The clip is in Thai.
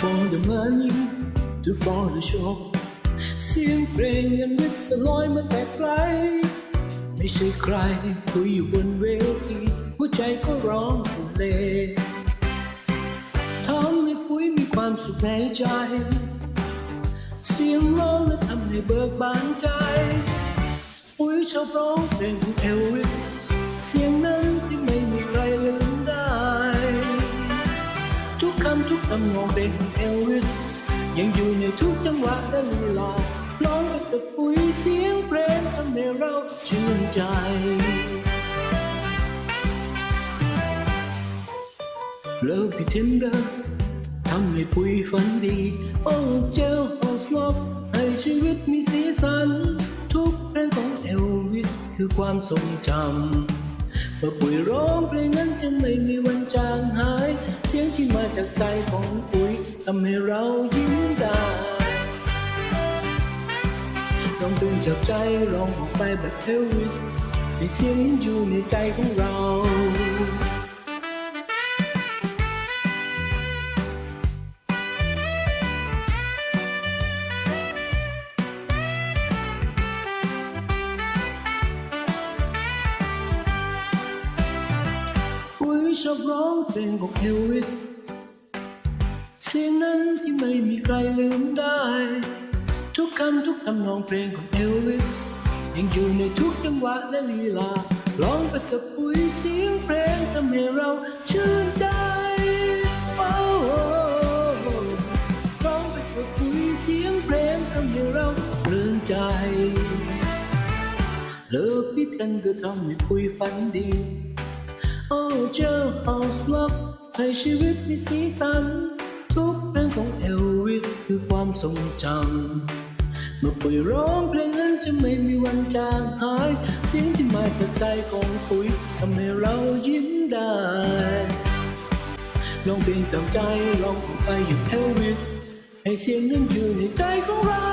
the money to for the show เสียงเพลงยังมิสลอยมาแต่ไกล ไม่ใช่ใครคุยอยู่บนเวทีหัวใจก็ร้องเพลงทำให้ปุ้ยมีความสุขในใจ เสียงร้องและทำให้เบิกบานใจ ปุ้ยชอบร้องเพลงของเอลวิส ทุกคำทุกคำนองเพลงเอลวิส ยังอยู่ในทุกจังหวะและลีลาร้องไปกับปุ้ยเสียงเพลงทำให้เราชื่นใจ Love you tender ทำให้ปุ้ยฝันดีโอ้เจ้าฮอสลอกให้ชีวิตมีสีสัน ทุกเพลงของเอลวิสคือความทรงจำ เมื่อปุยร้องเพลงนั้นจะไม่มีวันจางหาย เสียงที่มาจากใจของปุยทำให้เรายิ้มได้ลองดึงจากใจร้องออกไปแบบเอวิสให้เสียงอยู่ในใจของเรา ชอบร้องเพลงของเอลวิส เสียงนั้นที่ไม่มีใครลืมได้ ทุกคำทุกคำนองเพลงของเอลวิส ยังอยู่ในทุกจังหวะและลีลา ร้องไปกับปุ้ยเสียงเพลงทำให้เราชื่นใจโอ้ร้องไปกับปุ้ยเสียงเพลงทำให้เราเพลินใจเลิกพิทันก็ทำให้ปุ้ยฝันดี โอ้เจ้า House Love ให้ชีวิตมีสีสัน ทุกเพลงของเอลวิสคือความทรงจำเมื่อปุยร้องเพลงนั้นจะไม่มีวันจางหาย เสียงที่มาจากใจของปุยทำให้เรายิ้มได้ลองเพลงตามใจลองไปอยู่เอลวิสให้เสียงนั้นอยู่ในใจของเรา